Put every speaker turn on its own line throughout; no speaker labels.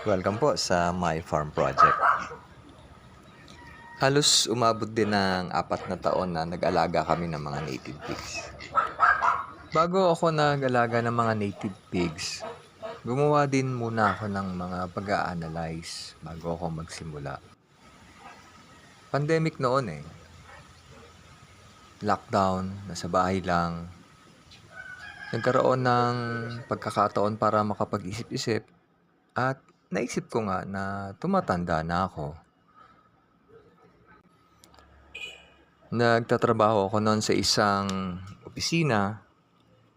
Welcome po sa My Farm Project. Halos umabot din ng apat na taon na nag-alaga kami ng mga native pigs. Bago ako nag-alaga ng mga native pigs, gumawa din muna ako ng mga pag-a-analyze bago ako magsimula. Pandemic noon eh. Lockdown, nasa bahay lang. Nagkaroon ng pagkakataon para makapag-isip-isip at naisip ko nga na tumatanda na ako. Nagtatrabaho ako noon sa isang opisina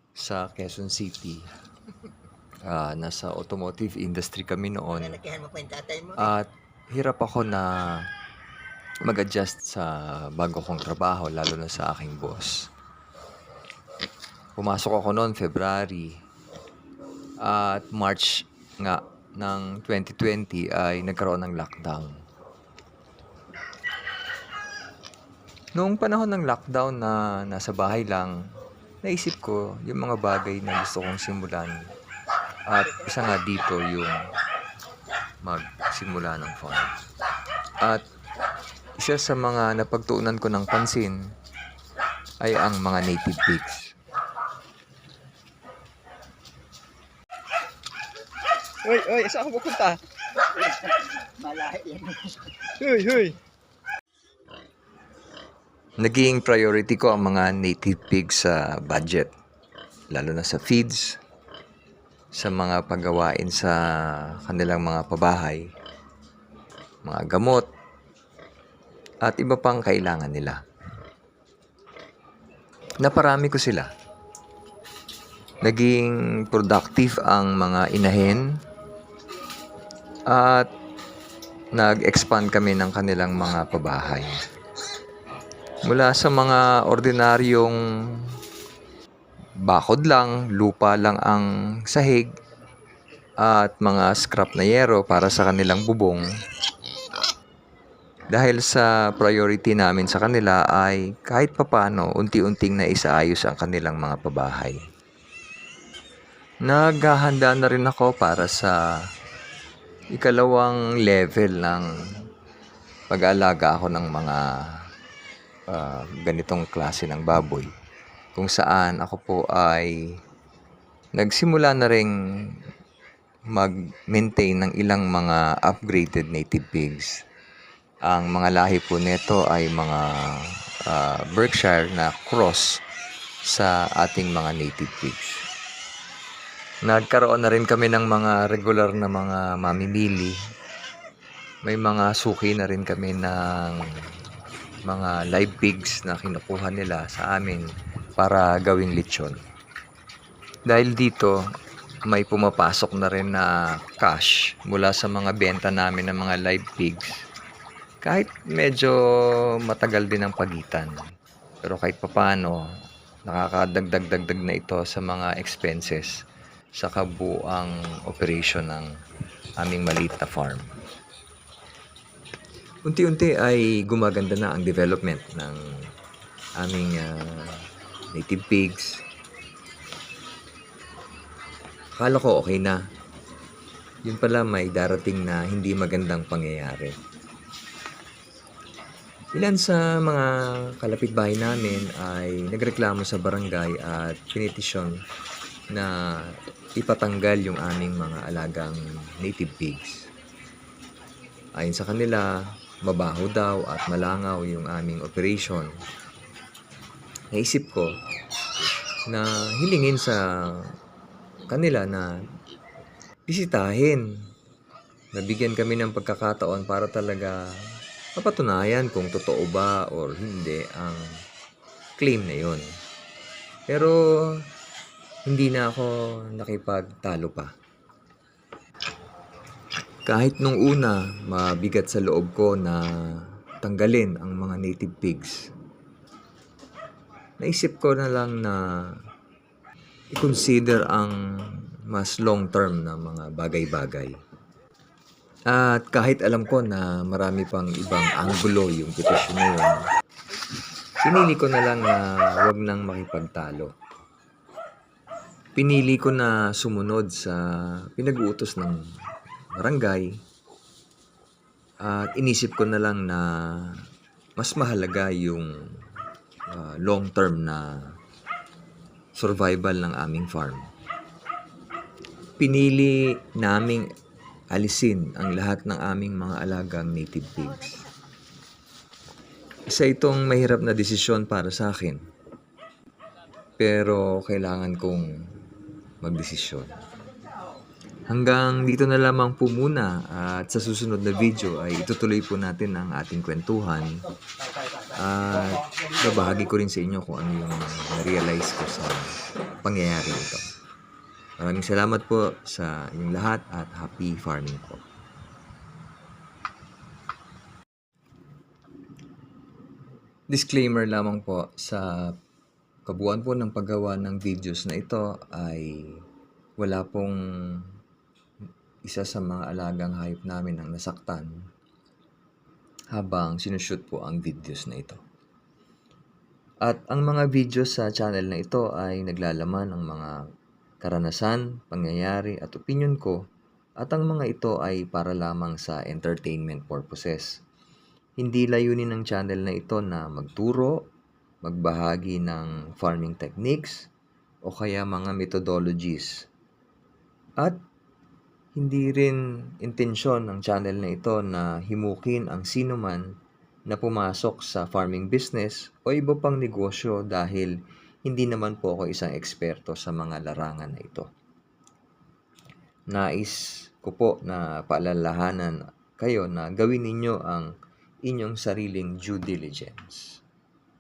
sa Quezon City. Ah, nasa automotive industry kami noon. At hirap ako na mag-adjust sa bago kong trabaho, lalo na sa aking boss. Pumasok ako noon February. At March nga ng 2020 ay nagkaroon ng lockdown. Noong panahon ng lockdown na nasa bahay lang, naisip ko yung mga bagay na gusto kong simulan. At isa nga dito yung magsimula ng farm. At isa sa mga napagtuunan ko ng pansin ay ang mga native pigs. Hoy, hoy, saan ako pupunta?
Malahi yan.
Hoy, hoy. Naging priority ko ang mga native pigs sa budget. Lalo na sa feeds, sa mga paggawain sa kanilang mga pabahay, mga gamot, at iba pang kailangan nila. Naparami ko sila. Naging productive ang mga inahin at nag-expand kami ng kanilang mga pabahay. Mula sa mga ordinaryong bakod lang, lupa lang ang sahig, at mga scrap na yero para sa kanilang bubong. Dahil sa priority namin sa kanila ay kahit papano unti-unting na isaayos ang kanilang mga pabahay. Naghahanda na rin ako para sa ikalawang level ng pag-aalaga ako ng mga ah, ganitong klase ng baboy kung saan ako po ay nagsimula na ring mag-maintain ng ilang mga upgraded native pigs. Ang mga lahi po nito ay mga ah, Berkshire na cross sa ating mga native pigs. Nagkaroon na rin kami ng mga regular na mga mamimili. May mga suki na rin kami ng mga live pigs na kinukuha nila sa amin para gawing lechon. Dahil dito, may pumapasok na rin na cash mula sa mga benta namin ng mga live pigs. Kahit medyo matagal din ang pagitan. Pero kahit papano, nakakadagdag-dagdag na ito sa mga expenses sa kabuang operation ng aming maliit na farm. Unti-unti ay gumaganda na ang development ng aming ah, native pigs. Akala ko okay na. Yun pala may darating na hindi magandang pangyayari. Ilan sa mga kalapit bahay namin ay nagreklamo sa barangay at pinitisyon na ipatanggal yung aming mga alagang native pigs. Ayon sa kanila, mabaho daw at malangaw yung aming operation. Naisip ko na hilingin sa kanila na bisitahin. Nabigyan kami ng pagkakataon para talaga mapatunayan kung totoo ba or hindi ang claim na yon. Pero hindi na ako nakipagtalo pa. Kahit nung una, mabigat sa loob ko na tanggalin ang mga native pigs. Naisip ko na lang na i-consider ang mas long term na mga bagay-bagay. At kahit alam ko na marami pang ibang anggulo yung petisyon na yun, pinili ko na lang na wag nang makipagtalo. Pinili ko na sumunod sa pinag-uutos ng barangay. At inisip ko na lang na mas mahalaga yung ah, long-term na survival ng aming farm. Pinili naming alisin ang lahat ng aming mga alagang native pigs. Isa itong mahirap na desisyon para sa akin. Pero kailangan kong magdesisyon. Hanggang dito na lamang po muna at sa susunod na video ay itutuloy po natin ang ating kwentuhan at babahagi ko rin sa inyo kung ano yung na-realize ko sa pangyayari ito. Maraming salamat po sa inyong lahat at happy farming po. Disclaimer lamang po sa kabuuan po ng paggawa ng videos na ito ay wala pong isa sa mga alagang hayop namin ang nasaktan habang sinushoot po ang videos na ito. At ang mga videos sa channel na ito ay naglalaman ng mga karanasan, pangyayari at opinion ko at ang mga ito ay para lamang sa entertainment purposes. Hindi layunin ng channel na ito na magturo, magbahagi ng farming techniques o kaya mga methodologies. At hindi rin intensyon ng channel na ito na himukin ang sino man na pumasok sa farming business o iba pang negosyo dahil hindi naman po ako isang eksperto sa mga larangan na ito. Nais ko po na paalalahanan kayo na gawin ninyo ang inyong sariling due diligence.